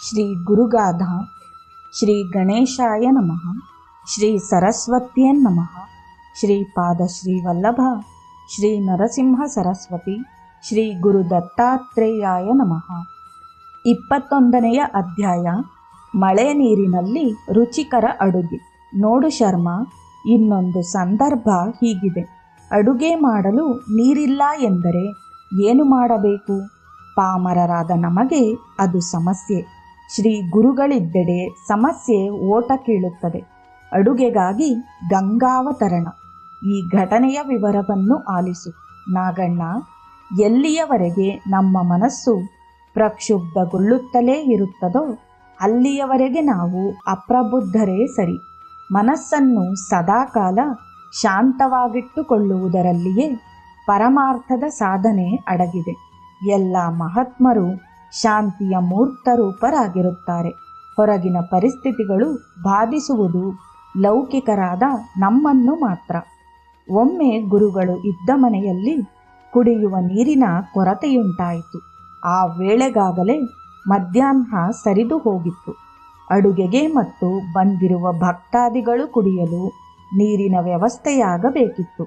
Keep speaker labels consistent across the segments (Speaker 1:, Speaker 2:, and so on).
Speaker 1: ಶ್ರೀ ಗುರುಗಾಧ, ಶ್ರೀ ಗಣೇಶಾಯ ನಮಃ, ಶ್ರೀ ಸರಸ್ವತ್ಯೇ ನಮಃ, ಶ್ರೀ ವಲ್ಲಭ, ಶ್ರೀ ನರಸಿಂಹ ಸರಸ್ವತಿ, ಶ್ರೀ ಗುರು ದತ್ತಾತ್ರೇಯಾಯ ನಮಃ. ಇಪ್ಪತ್ತೊಂದನೆಯ ಅಧ್ಯಾಯ, ಮಳೆ ನೀರಿನಲ್ಲಿ ರುಚಿಕರ ಅಡುಗೆ. ನೋಡು ಶರ್ಮ, ಇನ್ನೊಂದು ಸಂದರ್ಭ ಹೀಗಿದೆ. ಅಡುಗೆ ಮಾಡಲು ನೀರಿಲ್ಲ ಎಂದರೆ ಏನು ಮಾಡಬೇಕು? ಪಾಮರರಾದ ನಮಗೆ ಅದು ಸಮಸ್ಯೆ. ಶ್ರೀ ಗುರುಗಳಿದ್ದೆಡೆ ಸಮಸ್ಯೆ ಓಟ ಕೀಳುತ್ತದೆ. ಅಡುಗೆಗಾಗಿ ಗಂಗಾವತರಣ. ಈ ಘಟನೆಯ ವಿವರವನ್ನು ಆಲಿಸು. ನಾಗಣ್ಣ, ಎಲ್ಲಿಯವರೆಗೆ ನಮ್ಮ ಮನಸ್ಸು ಪ್ರಕ್ಷುಬ್ಧಗೊಳ್ಳುತ್ತಲೇ ಇರುತ್ತದೋ, ಅಲ್ಲಿಯವರೆಗೆ ನಾವು ಅಪ್ರಬುದ್ಧರೇ ಸರಿ. ಮನಸ್ಸನ್ನು ಸದಾಕಾಲ ಶಾಂತವಾಗಿಟ್ಟುಕೊಳ್ಳುವುದರಲ್ಲಿಯೇ ಪರಮಾರ್ಥದ ಸಾಧನೆ ಅಡಗಿದೆ. ಎಲ್ಲ ಮಹಾತ್ಮರು ಶಾಂತಿಯ ಮೂರ್ತರೂಪರಾಗಿರುತ್ತಾರೆ. ಹೊರಗಿನ ಪರಿಸ್ಥಿತಿಗಳು ಬಾಧಿಸುವುದು ಲೌಕಿಕರಾದ ನಮ್ಮನ್ನು ಮಾತ್ರ. ಒಮ್ಮೆ ಗುರುಗಳು ಇದ್ದ ಮನೆಯಲ್ಲಿ ಕುಡಿಯುವ ನೀರಿನ ಕೊರತೆಯುಂಟಾಯಿತು. ಆ ವೇಳೆಗಾಗಲೇ ಮಧ್ಯಾಹ್ನ ಸರಿದು ಹೋಗಿತ್ತು. ಅಡುಗೆಗೆ ಮತ್ತು ಬಂದಿರುವ ಭಕ್ತಾದಿಗಳು ಕುಡಿಯಲು ನೀರಿನ ವ್ಯವಸ್ಥೆಯಾಗಬೇಕಿತ್ತು.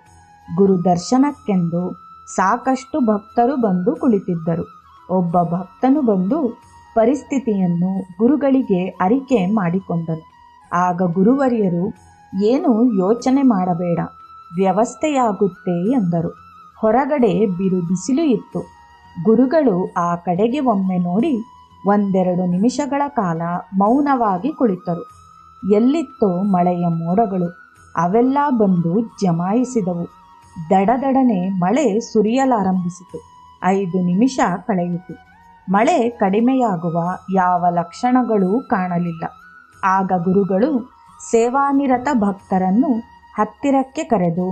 Speaker 1: ಗುರು ದರ್ಶನಕ್ಕೆಂದು ಸಾಕಷ್ಟು ಭಕ್ತರು ಬಂದು ಕುಳಿತಿದ್ದರು. ಒಬ್ಬ ಭಕ್ತನು ಬಂದು ಪರಿಸ್ಥಿತಿಯನ್ನು ಗುರುಗಳಿಗೆ ಅರಿಕೆ ಮಾಡಿಕೊಂಡನು. ಆಗ ಗುರುವರಿಯರು, ಏನು ಯೋಚನೆ ಮಾಡಬೇಡ, ವ್ಯವಸ್ಥೆಯಾಗುತ್ತೆ ಎಂದರು. ಹೊರಗಡೆ ಬಿರು ಬಿಸಿಲು ಇತ್ತು. ಗುರುಗಳು ಆ ಕಡೆಗೆ ಒಮ್ಮೆ ನೋಡಿ ಒಂದೆರಡು ನಿಮಿಷಗಳ ಕಾಲ ಮೌನವಾಗಿ ಕುಳಿತರು. ಎಲ್ಲಿತ್ತೋ ಮಳೆಯ ಮೋಡಗಳು, ಅವೆಲ್ಲ ಬಂದು ಜಮಾಯಿಸಿದವು. ದಡದಡನೆ ಮಳೆ ಸುರಿಯಲಾರಂಭಿಸಿತು. ಐದು ನಿಮಿಷ ಕಳೆಯಿತು. ಮಳೆ ಕಡಿಮೆಯಾಗುವ ಯಾವ ಲಕ್ಷಣಗಳೂ ಕಾಣಲಿಲ್ಲ. ಆಗ ಗುರುಗಳು ಸೇವಾನಿರತ ಭಕ್ತರನ್ನು ಹತ್ತಿರಕ್ಕೆ ಕರೆದು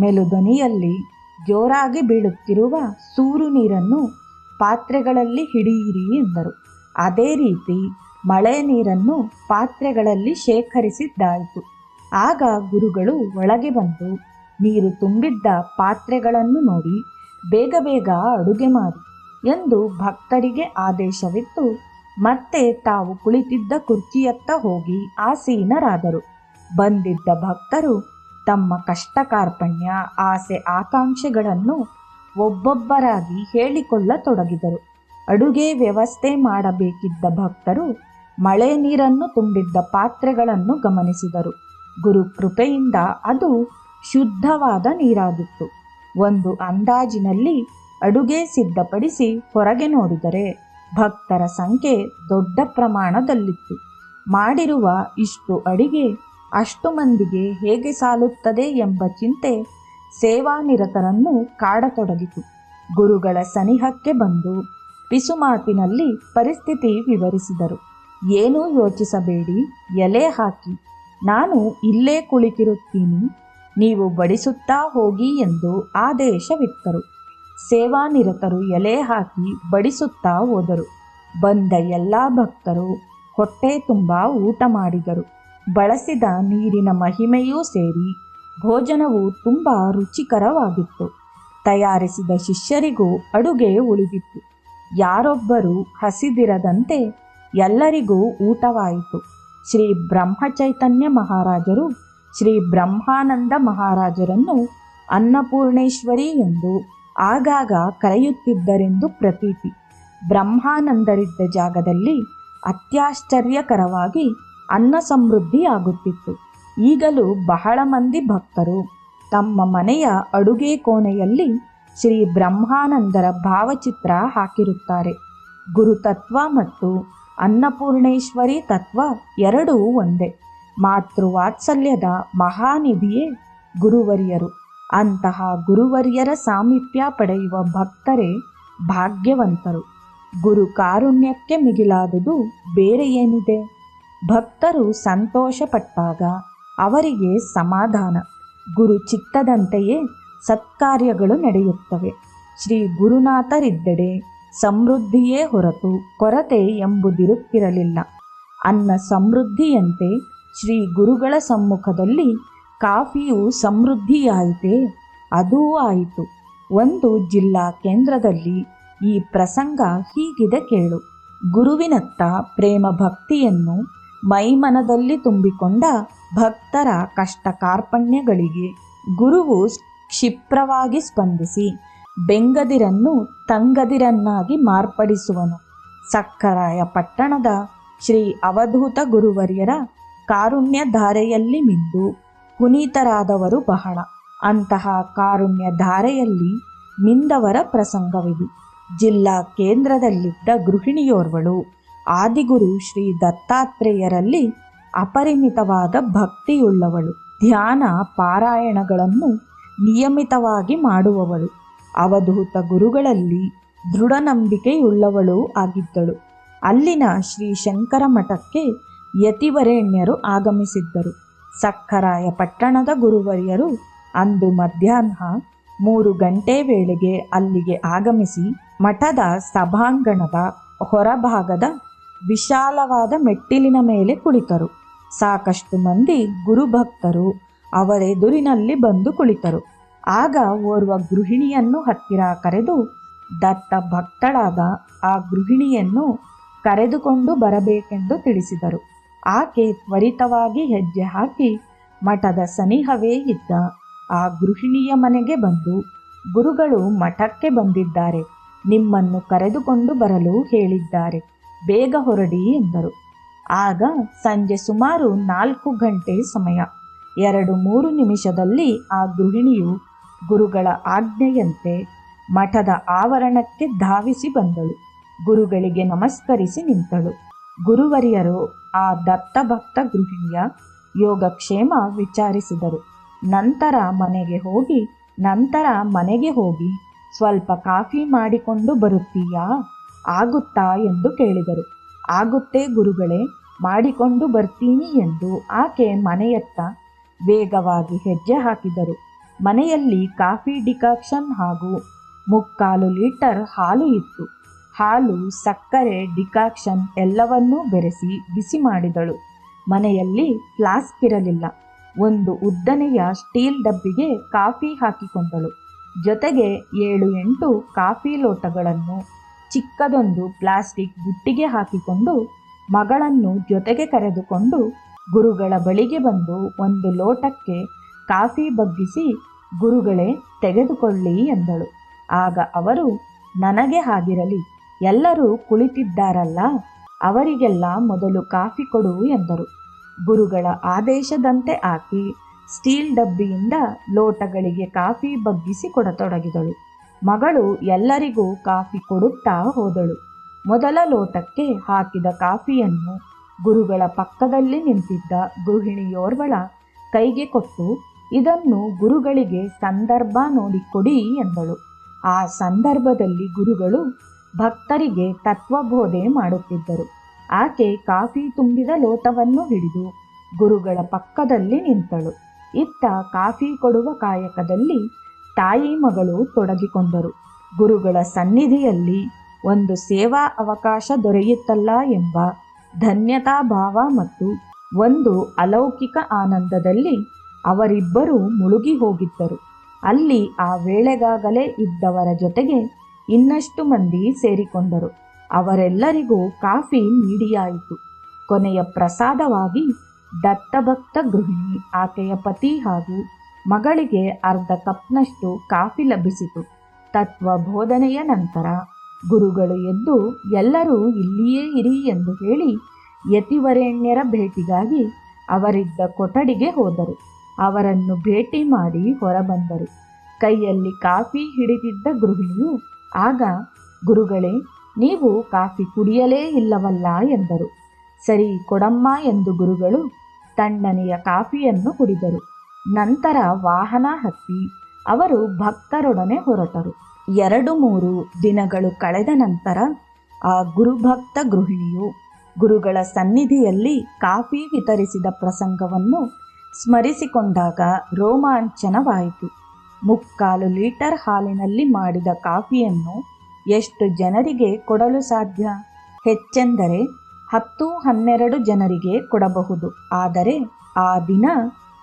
Speaker 1: ಮೆಲುಧ್ವನಿಯಲ್ಲಿ ಜೋರಾಗಿ ಬೀಳುತ್ತಿರುವ ಸೂರು ನೀರನ್ನು ಪಾತ್ರೆಗಳಲ್ಲಿ ಹಿಡಿಯಿರಿ ಎಂದರು. ಅದೇ ರೀತಿ ಮಳೆ ನೀರನ್ನು ಪಾತ್ರೆಗಳಲ್ಲಿ ಶೇಖರಿಸಿದ್ದಾಯಿತು. ಆಗ ಗುರುಗಳು ಒಳಗೆ ಬಂದು ನೀರು ತುಂಬಿದ್ದ ಪಾತ್ರೆಗಳನ್ನು ನೋಡಿ ಬೇಗ ಬೇಗ ಅಡುಗೆ ಮಾಡಿ ಎಂದು ಭಕ್ತರಿಗೆ ಆದೇಶವಿತ್ತು ಮತ್ತೆ ತಾವು ಕುಳಿತಿದ್ದ ಕುರ್ಚಿಯತ್ತ ಹೋಗಿ ಆಸೀನರಾದರು. ಬಂದಿದ್ದ ಭಕ್ತರು ತಮ್ಮ ಕಷ್ಟ ಕಾರ್ಪಣ್ಯ ಆಸೆ, ಆಕಾಂಕ್ಷೆಗಳನ್ನು ಒಬ್ಬೊಬ್ಬರಾಗಿ ಹೇಳಿಕೊಳ್ಳತೊಡಗಿದರು. ಅಡುಗೆ ವ್ಯವಸ್ಥೆ ಮಾಡಬೇಕಿದ್ದ ಭಕ್ತರು ಮಳೆ ನೀರನ್ನು ತುಂಬಿದ್ದ ಪಾತ್ರೆಗಳನ್ನು ಗಮನಿಸಿದರು. ಗುರು ಕೃಪೆಯಿಂದ ಅದು ಶುದ್ಧವಾದ ನೀರಾಗಿತ್ತು. ಒಂದು ಅಂದಾಜಿನಲ್ಲಿ ಅಡುಗೆ ಸಿದ್ಧಪಡಿಸಿ ಹೊರಗೆ ನೋಡಿದರೆ ಭಕ್ತರ ಸಂಖ್ಯೆ ದೊಡ್ಡ ಪ್ರಮಾಣದಲ್ಲಿತ್ತು. ಮಾಡಿರುವ ಇಷ್ಟು ಅಡಿಗೆ ಅಷ್ಟು ಮಂದಿಗೆ ಹೇಗೆ ಸಾಲುತ್ತದೆ ಎಂಬ ಚಿಂತೆ ಸೇವಾನಿರತರನ್ನು ಕಾಡತೊಡಗಿತು. ಗುರುಗಳ ಸನಿಹಕ್ಕೆ ಬಂದು ಪಿಸುಮಾತಿನಲ್ಲಿ ಪರಿಸ್ಥಿತಿ ವಿವರಿಸಿದರು. ಏನೂ ಯೋಚಿಸಬೇಡಿ, ಎಲೆ ಹಾಕಿ. ನಾನು ಇಲ್ಲೇ ಕುಳಿತಿರುತ್ತೀನಿ. ನೀವು ಬಡಿಸುತ್ತಾ ಹೋಗಿ ಎಂದು ಆದೇಶವಿತ್ತರು. ಸೇವಾನಿರತರು ಎಲೆ ಹಾಕಿ ಬಡಿಸುತ್ತಾ ಹೋದರು. ಬಂದ ಎಲ್ಲ ಭಕ್ತರು ಹೊಟ್ಟೆ ತುಂಬ ಊಟ ಮಾಡಿದರು. ಬಳಸಿದ ನೀರಿನ ಮಹಿಮೆಯೂ ಸೇರಿ ಭೋಜನವು ತುಂಬ ರುಚಿಕರವಾಗಿತ್ತು. ತಯಾರಿಸಿದ ಶಿಷ್ಯರಿಗೂ ಅಡುಗೆ ಉಳಿದಿತ್ತು. ಯಾರೊಬ್ಬರು ಹಸಿದಿರದಂತೆ ಎಲ್ಲರಿಗೂ ಊಟವಾಯಿತು. ಶ್ರೀ ಬ್ರಹ್ಮಚೈತನ್ಯ ಮಹಾರಾಜರು ಶ್ರೀ ಬ್ರಹ್ಮಾನಂದ ಮಹಾರಾಜರನ್ನು ಅನ್ನಪೂರ್ಣೇಶ್ವರಿ ಎಂದು ಆಗಾಗ ಕರೆಯುತ್ತಿದ್ದರೆಂದು ಪ್ರತೀತಿ. ಬ್ರಹ್ಮಾನಂದರಿದ್ದ ಜಾಗದಲ್ಲಿ ಅತ್ಯಾಶ್ಚರ್ಯಕರವಾಗಿ ಅನ್ನ ಸಮೃದ್ಧಿಯಾಗುತ್ತಿತ್ತು ಈಗಲೂ ಬಹಳ ಮಂದಿ ಭಕ್ತರು ತಮ್ಮ ಮನೆಯ ಅಡುಗೆ ಕೋಣೆಯಲ್ಲಿ ಶ್ರೀ ಬ್ರಹ್ಮಾನಂದರ ಭಾವಚಿತ್ರ ಹಾಕಿರುತ್ತಾರೆ. ಗುರುತತ್ವ ಮತ್ತು ಅನ್ನಪೂರ್ಣೇಶ್ವರಿ ತತ್ವ ಎರಡೂ ಒಂದೇ. ಮಾತೃವಾತ್ಸಲ್ಯದ ಮಹಾನಿಧಿಯೇ ಗುರುವರಿಯರು. ಅಂತಹ ಗುರುವರಿಯರ ಸಾಮೀಪ್ಯ ಪಡೆಯುವ ಭಕ್ತರೇ ಭಾಗ್ಯವಂತರು. ಗುರು ಕಾರುಣ್ಯಕ್ಕೆ ಮಿಗಿಲಾದುದು ಬೇರೆ ಏನಿದೆ? ಭಕ್ತರು ಸಂತೋಷಪಟ್ಟಾಗ ಅವರಿಗೆ ಸಮಾಧಾನ. ಗುರು ಚಿತ್ತದಂತೆಯೇ ಸತ್ಕಾರ್ಯಗಳು ನಡೆಯುತ್ತವೆ. ಶ್ರೀ ಗುರುನಾಥರಿದ್ದೆಡೆ ಸಮೃದ್ಧಿಯೇ ಹೊರತು ಕೊರತೆ ಎಂಬುದಿರುತ್ತಿರಲಿಲ್ಲ. ಅನ್ನ ಸಮೃದ್ಧಿಯಂತೆ ಶ್ರೀ ಗುರುಗಳ ಸಮ್ಮುಖದಲ್ಲಿ ಕಾಫಿಯು ಸಮೃದ್ಧಿಯಾಯಿತೆ, ಅದೂ ಆಯಿತು. ಒಂದು ಜಿಲ್ಲಾ ಕೇಂದ್ರದಲ್ಲಿ ಈ ಪ್ರಸಂಗ ಹೀಗಿದೆ ಕೇಳು. ಗುರುವಿನತ್ತ ಪ್ರೇಮ ಭಕ್ತಿಯನ್ನು ಮೈಮನದಲ್ಲಿ ತುಂಬಿಕೊಂಡ ಭಕ್ತರ ಕಷ್ಟ ಕಾರ್ಪಣ್ಯಗಳಿಗೆ ಗುರುವು ಕ್ಷಿಪ್ರವಾಗಿ ಸ್ಪಂದಿಸಿ, ಬೆಂಗದಿರನ್ನು ತಂಗದಿರನ್ನಾಗಿ ಮಾರ್ಪಡಿಸುವನು. ಸಕ್ಕರಾಯ ಪಟ್ಟಣದ ಶ್ರೀ ಅವಧೂತ ಗುರುವರ್ಯರ ಕಾರುಣ್ಯ ಧಾರೆಯಲ್ಲಿ ಮಿಂದು ಪುನೀತರಾದವರು ಬಹಳ. ಅಂತಹ ಕಾರುಣ್ಯ ಧಾರೆಯಲ್ಲಿ ಮಿಂದವರ ಪ್ರಸಂಗವಿದು. ಜಿಲ್ಲಾ ಕೇಂದ್ರದಲ್ಲಿದ್ದ ಗೃಹಿಣಿಯೋರ್ವಳು, ಆದಿಗುರು ಶ್ರೀ ದತ್ತಾತ್ರೇಯರಲ್ಲಿ ಅಪರಿಮಿತವಾದ ಭಕ್ತಿಯುಳ್ಳವಳು, ಧ್ಯಾನ ಪಾರಾಯಣಗಳನ್ನು ನಿಯಮಿತವಾಗಿ ಮಾಡುವವಳು, ಅವಧೂತ ಗುರುಗಳಲ್ಲಿ ದೃಢ ನಂಬಿಕೆಯುಳ್ಳವಳು ಆಗಿದ್ದಳು. ಅಲ್ಲಿನ ಶ್ರೀ ಶಂಕರ ಮಠಕ್ಕೆ ಯತಿವರೇಣ್ಯರು ಆಗಮಿಸಿದ್ದರು. ಸಕ್ಕರಾಯ ಪಟ್ಟಣದ ಗುರುವರ್ಯರು ಅಂದು ಮಧ್ಯಾಹ್ನ ಮೂರು ಗಂಟೆ ವೇಳೆಗೆ ಅಲ್ಲಿಗೆ ಆಗಮಿಸಿ ಮಠದ ಸಭಾಂಗಣದ ಹೊರಭಾಗದ ವಿಶಾಲವಾದ ಮೆಟ್ಟಿಲಿನ ಮೇಲೆ ಕುಳಿತರು. ಸಾಕಷ್ಟು ಮಂದಿ ಗುರುಭಕ್ತರು ಅವರೆದುರಿನಲ್ಲಿ ಬಂದು ಕುಳಿತರು. ಆಗ ಓರ್ವ ಗೃಹಿಣಿಯನ್ನು ಹತ್ತಿರ ಕರೆದು ದತ್ತ ಭಕ್ತಳಾದ ಆ ಗೃಹಿಣಿಯನ್ನು ಕರೆದುಕೊಂಡು ಬರಬೇಕೆಂದು ತಿಳಿಸಿದರು. ಆಕೆ ತ್ವರಿತವಾಗಿ ಹೆಜ್ಜೆ ಹಾಕಿ ಮಠದ ಸನಿಹವೇ ಇದ್ದ ಆ ಗೃಹಿಣಿಯ ಮನೆಗೆ ಬಂದು, ಗುರುಗಳು ಮಠಕ್ಕೆ ಬಂದಿದ್ದಾರೆ, ನಿಮ್ಮನ್ನು ಕರೆದುಕೊಂಡು ಬರಲು ಹೇಳಿದ್ದಾರೆ, ಬೇಗ ಹೊರಡಿ ಎಂದರು. ಆಗ ಸಂಜೆ ಸುಮಾರು ನಾಲ್ಕು ಗಂಟೆ ಸಮಯ. ಎರಡು ಮೂರು ನಿಮಿಷದಲ್ಲಿ ಆ ಗೃಹಿಣಿಯು ಗುರುಗಳ ಆಜ್ಞೆಯಂತೆ ಮಠದ ಆವರಣಕ್ಕೆ ಧಾವಿಸಿ ಬಂದಳು. ಗುರುಗಳಿಗೆ ನಮಸ್ಕರಿಸಿ ನಿಂತಳು. ಗುರುವರಿಯರು ಆ ದತ್ತಭಕ್ತ ಗೃಹಿಣಿಯ ಯೋಗಕ್ಷೇಮ ವಿಚಾರಿಸಿದರು. ನಂತರ ಮನೆಗೆ ಹೋಗಿ, ನಂತರ ಮನೆಗೆ ಹೋಗಿ, ಸ್ವಲ್ಪ ಕಾಫಿ ಮಾಡಿಕೊಂಡು ಬರುತ್ತೀಯಾ? ಆಗುತ್ತಾ? ಎಂದು ಕೇಳಿದರು. ಆಗುತ್ತೆ ಗುರುಗಳೇ, ಮಾಡಿಕೊಂಡು ಬರ್ತೀನಿ ಎಂದು ಆಕೆ ಮನೆಯತ್ತ ವೇಗವಾಗಿ ಹೆಜ್ಜೆ ಹಾಕಿದರು. ಮನೆಯಲ್ಲಿ ಕಾಫಿ ಡಿಕಾಕ್ಷನ್ ಹಾಗೂ ಮುಕ್ಕಾಲು ಲೀಟರ್ ಹಾಲು ಇತ್ತು. ಹಾಲು, ಸಕ್ಕರೆ, ಡಿಕಾಕ್ಷನ್ ಎಲ್ಲವನ್ನೂ ಬೆರೆಸಿ ಬಿಸಿ ಮಾಡಿದಳು. ಮನೆಯಲ್ಲಿ ಫ್ಲಾಸ್ಕ್ ಇರಲಿಲ್ಲ. ಒಂದು ಉದ್ದನೆಯ ಸ್ಟೀಲ್ ಡಬ್ಬಿಗೆ ಕಾಫಿ ಹಾಕಿಕೊಂಡಳು. ಜೊತೆಗೆ ಏಳು ಎಂಟು ಕಾಫಿ ಲೋಟಗಳನ್ನು ಚಿಕ್ಕದೊಂದು ಪ್ಲಾಸ್ಟಿಕ್ ಬುಟ್ಟಿಗೆ ಹಾಕಿಕೊಂಡು ಮಗಳನ್ನು ಜೊತೆಗೆ ಕರೆದುಕೊಂಡು ಗುರುಗಳ ಬಳಿಗೆ ಬಂದು ಒಂದು ಲೋಟಕ್ಕೆ ಕಾಫಿ ಬಗ್ಗಿಸಿ ಗುರುಗಳೇ ತೆಗೆದುಕೊಳ್ಳಿ ಎಂದಳು. ಆಗ ಅವರು, ನನಗೆ ಹಾಗಿರಲಿ. ಎಲ್ಲರೂ ಕುಳಿತಿದ್ದಾರಲ್ಲ, ಅವರಿಗೆಲ್ಲ ಮೊದಲು ಕಾಫಿ ಕೊಡು ಎಂದರು. ಗುರುಗಳ ಆದೇಶದಂತೆ ಆಕಿ ಸ್ಟೀಲ್ ಡಬ್ಬಿಯಿಂದ ಲೋಟಗಳಿಗೆ ಕಾಫಿ ಬಗ್ಗಿಸಿ ಕೊಡತೊಡಗಿದಳು. ಮಗಳು ಎಲ್ಲರಿಗೂ ಕಾಫಿ ಕೊಡುತ್ತಾ ಹೋದಳು. ಮೊದಲ ಲೋಟಕ್ಕೆ ಹಾಕಿದ ಕಾಫಿಯನ್ನು ಗುರುಗಳ ಪಕ್ಕದಲ್ಲಿ ನಿಂತಿದ್ದ ಗೃಹಿಣಿಯೋರ್ವಳ ಕೈಗೆ ಕೊಟ್ಟು, ಇದನ್ನು ಗುರುಗಳಿಗೆ ಸಂದರ್ಭ ನೋಡಿ ಕೊಡಿ ಎಂದಳು. ಆ ಸಂದರ್ಭದಲ್ಲಿ ಗುರುಗಳು ಭಕ್ತರಿಗೆ ತತ್ವಬೋಧೆ ಮಾಡುತ್ತಿದ್ದರು. ಆಕೆ ಕಾಫಿ ತುಂಬಿದ ಲೋಟವನ್ನು ಹಿಡಿದು ಗುರುಗಳ ಪಕ್ಕದಲ್ಲಿ ನಿಂತಳು. ಇತ್ತ ಕಾಫಿ ಕೊಡುವ ಕಾಯಕದಲ್ಲಿ ತಾಯಿ ಮಗಳು ತೊಡಗಿಕೊಂಡರು. ಗುರುಗಳ ಸನ್ನಿಧಿಯಲ್ಲಿ ಒಂದು ಸೇವಾ ಅವಕಾಶ ದೊರೆಯುತ್ತಲ್ಲ ಎಂಬ ಧನ್ಯತಾ ಭಾವ ಮತ್ತು ಒಂದು ಅಲೌಕಿಕ ಆನಂದದಲ್ಲಿ ಅವರಿಬ್ಬರೂ ಮುಳುಗಿ ಹೋಗಿದ್ದರು. ಅಲ್ಲಿ ಆ ವೇಳೆಗಾಗಲೇ ಇದ್ದವರ ಜೊತೆಗೆ ಇನ್ನಷ್ಟು ಮಂದಿ ಸೇರಿಕೊಂಡರು. ಅವರೆಲ್ಲರಿಗೂ ಕಾಫಿ ನೀಡಿಯಾಯಿತು. ಕೊನೆಯ ಪ್ರಸಾದವಾಗಿ ದತ್ತಭಕ್ತ ಗೃಹಿಣಿ ಆಕೆಯ ಪತಿ ಹಾಗೂ ಮಗಳಿಗೆ ಅರ್ಧ ಕಪ್ನಷ್ಟು ಕಾಫಿ ಲಭಿಸಿತು. ತತ್ವ ಬೋಧನೆಯ ನಂತರ ಗುರುಗಳು ಎದ್ದು, ಎಲ್ಲರೂ ಇಲ್ಲಿಯೇ ಇರಿ ಎಂದು ಹೇಳಿ ಯತಿವರೇಣ್ಯರ ಭೇಟಿಗಾಗಿ ಅವರಿದ್ದ ಕೊಠಡಿಗೆ ಹೋದರು. ಅವರನ್ನು ಭೇಟಿ ಮಾಡಿ ಹೊರಬಂದರು. ಕೈಯಲ್ಲಿ ಕಾಫಿ ಹಿಡಿದಿದ್ದ ಗೃಹಿಣಿಯು ಆಗ ಗುರುಗಳೇ, ನೀವು ಕಾಫಿ ಕುಡಿಯಲೇ ಇಲ್ಲವಲ್ಲ ಎಂದರು. ಸರಿ ಕೊಡಮ್ಮ ಎಂದು ಗುರುಗಳು ತಣ್ಣನೆಯ ಕಾಫಿಯನ್ನು ಕುಡಿದರು. ನಂತರ ವಾಹನ ಹತ್ತಿ ಅವರು ಭಕ್ತರೊಡನೆ ಹೊರಟರು. ಎರಡು ಮೂರು ದಿನಗಳು ಕಳೆದ ನಂತರ ಆ ಗುರುಭಕ್ತ ಗೃಹಿಣಿಯು ಗುರುಗಳ ಸನ್ನಿಧಿಯಲ್ಲಿ ಕಾಫಿ ವಿತರಿಸಿದ ಪ್ರಸಂಗವನ್ನು ಸ್ಮರಿಸಿಕೊಂಡಾಗ ರೋಮಾಂಚನವಾಯಿತು. ಮುಕ್ಕಾಲು ಲೀಟರ್ ಹಾಲಿನಲ್ಲಿ ಮಾಡಿದ ಕಾಫಿಯನ್ನು ಎಷ್ಟು ಜನರಿಗೆ ಕೊಡಲು ಸಾಧ್ಯ? ಹೆಚ್ಚೆಂದರೆ ಹತ್ತು ಹನ್ನೆರಡು ಜನರಿಗೆ ಕೊಡಬಹುದು. ಆದರೆ ಆ ದಿನ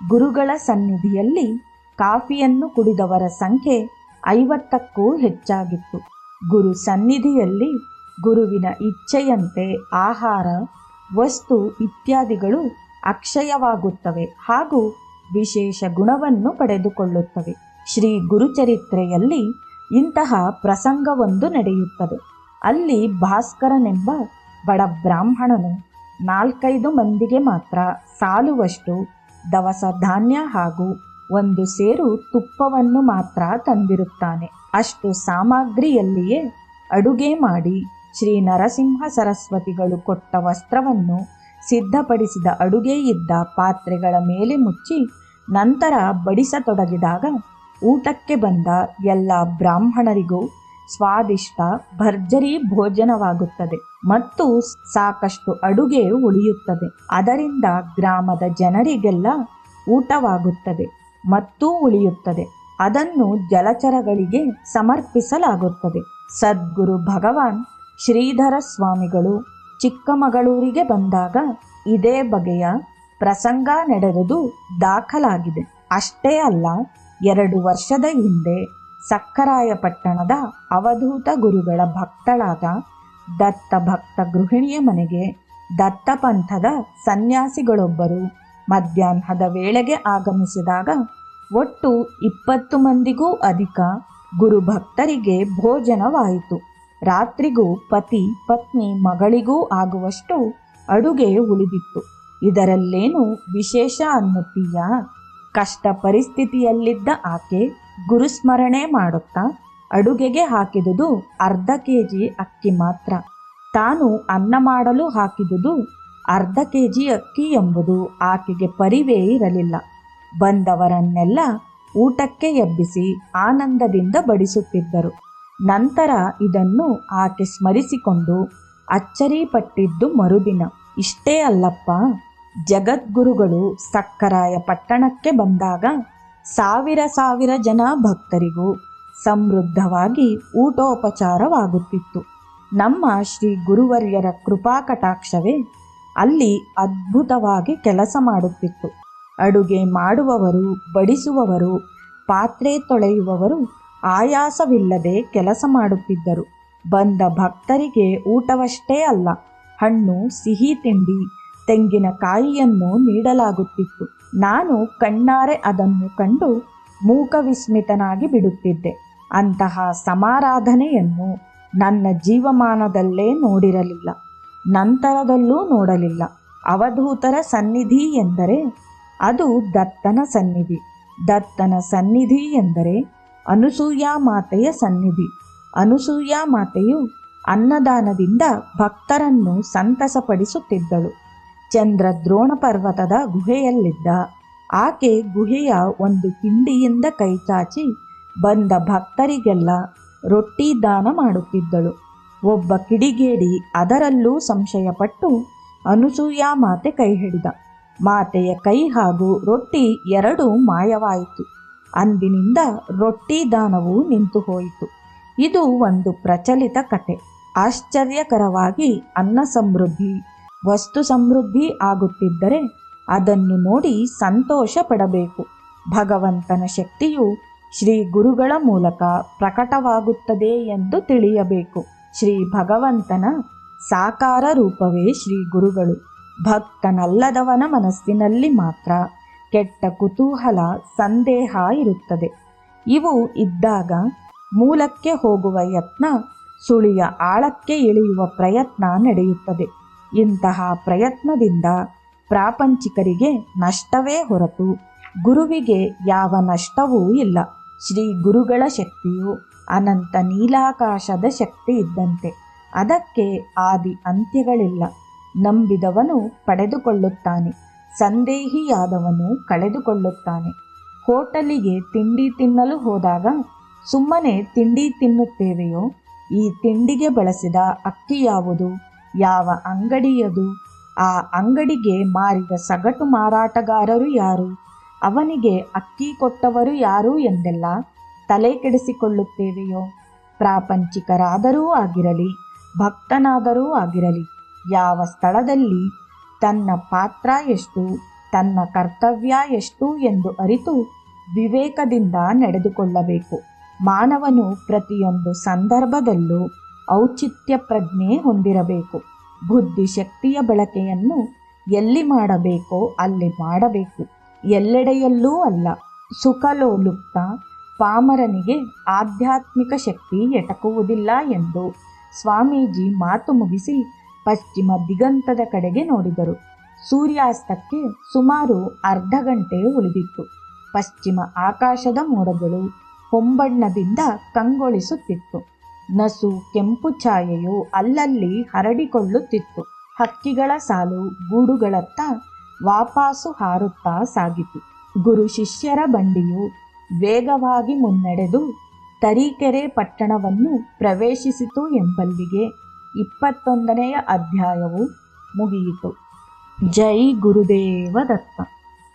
Speaker 1: ಗುರುಗಳ ಸನ್ನಿಧಿಯಲ್ಲಿ ಕಾಫಿಯನ್ನು ಕುಡಿದವರ ಸಂಖ್ಯೆ ಐವತ್ತಕ್ಕೂ ಹೆಚ್ಚಾಗಿತ್ತು. ಗುರು ಸನ್ನಿಧಿಯಲ್ಲಿ ಗುರುವಿನ ಇಚ್ಛೆಯಂತೆ ಆಹಾರ, ವಸ್ತು ಇತ್ಯಾದಿಗಳು ಅಕ್ಷಯವಾಗುತ್ತವೆ ಹಾಗೂ ವಿಶೇಷ ಗುಣವನ್ನು ಪಡೆದುಕೊಳ್ಳುತ್ತವೆ. ಶ್ರೀ ಗುರುಚರಿತ್ರೆಯಲ್ಲಿ ಇಂತಹ ಪ್ರಸಂಗವೊಂದು ನಡೆಯುತ್ತದೆ. ಅಲ್ಲಿ ಭಾಸ್ಕರನೆಂಬ ಬಡ ಬ್ರಾಹ್ಮಣನು ನಾಲ್ಕೈದು ಮಂದಿಗೆ ಮಾತ್ರ ಸಾಲುವಷ್ಟು ದವಸ ಧಾನ್ಯ ಹಾಗೂ ಒಂದು ಸೇರು ತುಪ್ಪವನ್ನು ಮಾತ್ರ ತಂದಿರುತ್ತಾನೆ. ಅಷ್ಟು ಸಾಮಗ್ರಿಯಲ್ಲಿಯೇ ಅಡುಗೆ ಮಾಡಿ ಶ್ರೀ ನರಸಿಂಹ ಸರಸ್ವತಿಗಳು ಕೊಟ್ಟ ವಸ್ತ್ರವನ್ನು ಸಿದ್ಧಪಡಿಸಿದ ಅಡುಗೆ ಇದ್ದ ಪಾತ್ರೆಗಳ ಮೇಲೆ ಮುಚ್ಚಿ ನಂತರ ಬಡಿಸತೊಡಗಿದಾಗ ಊಟಕ್ಕೆ ಬಂದ ಎಲ್ಲ ಬ್ರಾಹ್ಮಣರಿಗೂ ಸ್ವಾದಿಷ್ಟ ಭರ್ಜರಿ ಭೋಜನವಾಗುತ್ತದೆ ಮತ್ತು ಸಾಕಷ್ಟು ಅಡುಗೆ ಉಳಿಯುತ್ತದೆ. ಅದರಿಂದ ಗ್ರಾಮದ ಜನರಿಗೆಲ್ಲ ಊಟವಾಗುತ್ತದೆ ಮತ್ತು ಉಳಿಯುತ್ತದೆ. ಅದನ್ನು ಜಲಚರಗಳಿಗೆ ಸಮರ್ಪಿಸಲಾಗುತ್ತದೆ. ಸದ್ಗುರು ಭಗವಾನ್ ಶ್ರೀಧರ ಸ್ವಾಮಿಗಳು ಚಿಕ್ಕಮಗಳೂರಿಗೆ ಬಂದಾಗ ಇದೇ ಬಗೆಯ ಪ್ರಸಂಗ ನಡೆದುದು ದಾಖಲಾಗಿದೆ. ಅಷ್ಟೇ ಅಲ್ಲ ಎರಡು ವರ್ಷದ ಹಿಂದೆ ಸಕ್ಕರಾಯಪಟ್ಟಣದ ಅವಧೂತ ಗುರುಗಳ ಭಕ್ತಳಾದ ದತ್ತ ಭಕ್ತ ಗೃಹಿಣಿಯ ಮನೆಗೆ ದತ್ತಪಂಥದ ಸನ್ಯಾಸಿಗಳೊಬ್ಬರು ಮಧ್ಯಾಹ್ನದ ವೇಳೆಗೆ ಆಗಮಿಸಿದಾಗ ಒಟ್ಟು ಇಪ್ಪತ್ತು ಮಂದಿಗೂ ಅಧಿಕ ಗುರುಭಕ್ತರಿಗೆ ಭೋಜನವಾಯಿತು. ರಾತ್ರಿಗೂ ಪತಿ, ಪತ್ನಿ, ಮಗಳಿಗೂ ಆಗುವಷ್ಟು ಅಡುಗೆ ಉಳಿದಿತ್ತು. ಇದರಲ್ಲೇನು ವಿಶೇಷ ಅನ್ನುತ್ತೀಯಾ? ಕಷ್ಟ ಪರಿಸ್ಥಿತಿಯಲ್ಲಿದ್ದ ಆಕೆ ಗುರುಸ್ಮರಣೆ ಮಾಡುತ್ತಾ ಅಡುಗೆಗೆ ಹಾಕಿದುದು ಅರ್ಧ ಕೆ ಜಿ ಅಕ್ಕಿ ಮಾತ್ರ. ತಾನು ಅನ್ನ ಮಾಡಲು ಹಾಕಿದುದು ಅರ್ಧ ಕೆ ಜಿ ಅಕ್ಕಿ ಎಂಬುದು ಆಕೆಗೆ ಪರಿವೇ ಇರಲಿಲ್ಲ. ಬಂದವರನ್ನೆಲ್ಲ ಊಟಕ್ಕೆ ಎಬ್ಬಿಸಿ ಆನಂದದಿಂದ ಬಡಿಸುತ್ತಿದ್ದರು. ನಂತರ ಇದನ್ನು ಆಕೆ ಸ್ಮರಿಸಿಕೊಂಡು ಅಚ್ಚರಿಪಟ್ಟಿದ್ದು ಮರುದಿನ, ಇಷ್ಟೇ ಅಲ್ಲಪ್ಪ ಜಗದ್ಗುರುಗಳು ಸಕ್ಕರಾಯ ಪಟ್ಟಣಕ್ಕೆ ಬಂದಾಗ ಸಾವಿರ ಸಾವಿರ ಜನ ಭಕ್ತರಿಗೂ ಸಮೃದ್ಧವಾಗಿ ಊಟೋಪಚಾರವಾಗುತ್ತಿತ್ತು. ನಮ್ಮ ಶ್ರೀ ಗುರುವರ್ಯರ ಕೃಪಾ ಕಟಾಕ್ಷವೇ ಅಲ್ಲಿ ಅದ್ಭುತವಾಗಿ ಕೆಲಸ ಮಾಡುತ್ತಿತ್ತು. ಅಡುಗೆ ಮಾಡುವವರು, ಬಡಿಸುವವರು, ಪಾತ್ರೆ ತೊಳೆಯುವವರು ಆಯಾಸವಿಲ್ಲದೆ ಕೆಲಸ ಮಾಡುತ್ತಿದ್ದರು. ಬಂದ ಭಕ್ತರಿಗೆ ಊಟವಷ್ಟೇ ಅಲ್ಲ, ಹಣ್ಣು, ಸಿಹಿ ತಿಂಡಿ ತೆಂಗಿನಕಾಯಿಯನ್ನು ನೀಡಲಾಗುತ್ತಿತ್ತು. ನಾನು ಕಣ್ಣಾರೆ ಅದನ್ನು ಕಂಡು ಮೂಕ ವಿಸ್ಮಿತನಾಗಿ ಬಿಡುತ್ತಿದ್ದೆ. ಅಂತಹ ಸಮಾರಾಧನೆಯನ್ನು ನನ್ನ ಜೀವಮಾನದಲ್ಲೇ ನೋಡಿರಲಿಲ್ಲ. ನಂತರದಲ್ಲೂ ನೋಡಲಿಲ್ಲ. ಅವಧೂತರ ಸನ್ನಿಧಿ ಎಂದರೆ ಅದು ದತ್ತನ ಸನ್ನಿಧಿ. ದತ್ತನ ಸನ್ನಿಧಿ ಎಂದರೆ ಅನುಸೂಯಾ ಮಾತೆಯ ಸನ್ನಿಧಿ. ಅನುಸೂಯಾ ಮಾತೆಯು ಅನ್ನದಾನದಿಂದ ಭಕ್ತರನ್ನು ಸಂತಸಪಡಿಸುತ್ತಿದ್ದಳು. ಚಂದ್ರದ್ರೋಣ ಪರ್ವತದ ಗುಹೆಯಲ್ಲಿದ್ದ. ಆಕೆ ಗುಹೆಯ ಒಂದು ಕಿಂಡಿಯಿಂದ ಕೈಚಾಚಿ ಬಂದ ಭಕ್ತರಿಗೆಲ್ಲ ರೊಟ್ಟಿ ದಾನ ಮಾಡುತ್ತಿದ್ದಳು. ಒಬ್ಬ ಕಿಡಿಗೇಡಿ ಅದರಲ್ಲೂ ಸಂಶಯಪಟ್ಟು ಅನುಸೂಯ ಮಾತೆ ಕೈ ಹಿಡಿದ ಮಾತೆಯ ಕೈ ಹಾಗೂ ರೊಟ್ಟಿ ಎರಡೂ ಮಾಯವಾಯಿತು. ಅಂದಿನಿಂದ ರೊಟ್ಟಿ ದಾನವು ನಿಂತು ಹೋಯಿತು. ಇದು ಒಂದು ಪ್ರಚಲಿತ ಕತೆ. ಆಶ್ಚರ್ಯಕರವಾಗಿ ಅನ್ನ ಸಮೃದ್ಧಿ ವಸ್ತು ಸಮೃದ್ಧಿ ಆಗುತ್ತಿದ್ದರೆ ಅದನ್ನು ನೋಡಿ ಸಂತೋಷ ಪಡಬೇಕು ಭಗವಂತನ ಶಕ್ತಿಯು ಶ್ರೀ ಗುರುಗಳ ಮೂಲಕ ಪ್ರಕಟವಾಗುತ್ತದೆ ಎಂದು ತಿಳಿಯಬೇಕು. ಶ್ರೀ ಭಗವಂತನ ಸಾಕಾರ ರೂಪವೇ ಶ್ರೀ ಗುರುಗಳು. ಭಕ್ತನಲ್ಲದವನ ಮನಸ್ಸಿನಲ್ಲಿ ಮಾತ್ರ ಕೆಟ್ಟ ಕುತೂಹಲ, ಸಂದೇಹ ಇರುತ್ತದೆ. ಇವು ಇದ್ದಾಗ ಮೂಲಕ್ಕೆ ಹೋಗುವ ಯತ್ನ ಸುಳಿಯ ಆಳಕ್ಕೆ ಇಳಿಯುವ ಪ್ರಯತ್ನ ನಡೆಯುತ್ತದೆ. ಇಂತಹ ಪ್ರಯತ್ನದಿಂದ ಪ್ರಾಪಂಚಿಕರಿಗೆ ನಷ್ಟವೇ ಹೊರತು ಗುರುವಿಗೆ ಯಾವ ನಷ್ಟವೂ ಇಲ್ಲ. ಶ್ರೀ ಗುರುಗಳ ಶಕ್ತಿಯು ಅನಂತ ನೀಲಾಕಾಶದ ಶಕ್ತಿ ಇದ್ದಂತೆ. ಅದಕ್ಕೆ ಆದಿ ಅಂತ್ಯಗಳಿಲ್ಲ. ನಂಬಿದವನು ಪಡೆದುಕೊಳ್ಳುತ್ತಾನೆ. ಸಂದೇಹಿಯಾದವನು ಕಳೆದುಕೊಳ್ಳುತ್ತಾನೆ. ಹೋಟಲಿಗೆ ತಿಂಡಿ ತಿನ್ನಲು ಹೋದಾಗ ಸುಮ್ಮನೆ ತಿಂಡಿ ತಿನ್ನುತ್ತೇವೆಯೋ? ಈ ತಿಂಡಿಗೆ ಬಳಸಿದ ಅಕ್ಕಿ ಯಾವುದು? ಯಾವ ಅಂಗಡಿಯದು? ಆ ಅಂಗಡಿಗೆ ಮಾರಿದ ಸಗಟು ಮಾರಾಟಗಾರರು ಯಾರು? ಅವನಿಗೆ ಅಕ್ಕಿ ಕೊಟ್ಟವರು ಯಾರು ಎಂದೆಲ್ಲ ತಲೆ ಕೆಡಿಸಿಕೊಳ್ಳುತ್ತೇವೆಯೋ? ಪ್ರಾಪಂಚಿಕರಾದರೂ ಆಗಿರಲಿ, ಭಕ್ತನಾದರೂ ಆಗಿರಲಿ, ಯಾವ ಸ್ಥಳದಲ್ಲಿ ತನ್ನ ಪಾತ್ರ ಎಷ್ಟು, ತನ್ನ ಕರ್ತವ್ಯ ಎಷ್ಟು ಎಂದು ಅರಿತು ವಿವೇಕದಿಂದ ನಡೆದುಕೊಳ್ಳಬೇಕು. ಮಾನವನು ಪ್ರತಿಯೊಂದು ಸಂದರ್ಭದಲ್ಲೂ ಔಚಿತ್ಯ ಪ್ರಜ್ಞೆ ಹೊಂದಿರಬೇಕು. ಬುದ್ಧಿಶಕ್ತಿಯ ಬಳಕೆಯನ್ನು ಎಲ್ಲಿ ಮಾಡಬೇಕೋ ಅಲ್ಲಿ ಮಾಡಬೇಕು. ಎಲ್ಲೆಡೆಯಲ್ಲೂ ಅಲ್ಲ. ಸುಖಲೋಲುಪ್ತ ಪಾಮರನಿಗೆ ಆಧ್ಯಾತ್ಮಿಕ ಶಕ್ತಿ ಎಟಕುವುದಿಲ್ಲ ಎಂದು ಸ್ವಾಮೀಜಿ ಮಾತು ಮುಗಿಸಿ ಪಶ್ಚಿಮ ದಿಗಂತದ ಕಡೆಗೆ ನೋಡಿದರು. ಸೂರ್ಯಾಸ್ತಕ್ಕೆ ಸುಮಾರು ಅರ್ಧ ಗಂಟೆ ಉಳಿದಿತ್ತು. ಪಶ್ಚಿಮ ಆಕಾಶದ ಮೋಡಗಳು ಹೊಂಬಣ್ಣದಿಂದ ಕಂಗೊಳಿಸುತ್ತಿತ್ತು. ನಸು ಕೆಂಪು ಛಾಯೆಯು ಅಲ್ಲಲ್ಲಿ ಹರಡಿಕೊಳ್ಳುತ್ತಿತ್ತು. ಹಕ್ಕಿಗಳ ಸಾಲು ಗೂಡುಗಳತ್ತ ವಾಪಾಸು ಹಾರುತ್ತಾ ಸಾಗಿತು. ಗುರು ಶಿಷ್ಯರ ಬಂಡಿಯು ವೇಗವಾಗಿ ಮುನ್ನಡೆದು ತರೀಕೆರೆ ಪಟ್ಟಣವನ್ನು ಪ್ರವೇಶಿಸಿತು ಎಂಬಲ್ಲಿಗೆ ಇಪ್ಪತ್ತೊಂದನೆಯ ಅಧ್ಯಾಯವು ಮುಗಿಯಿತು. ಜೈ ಗುರುದೇವ ದತ್ತ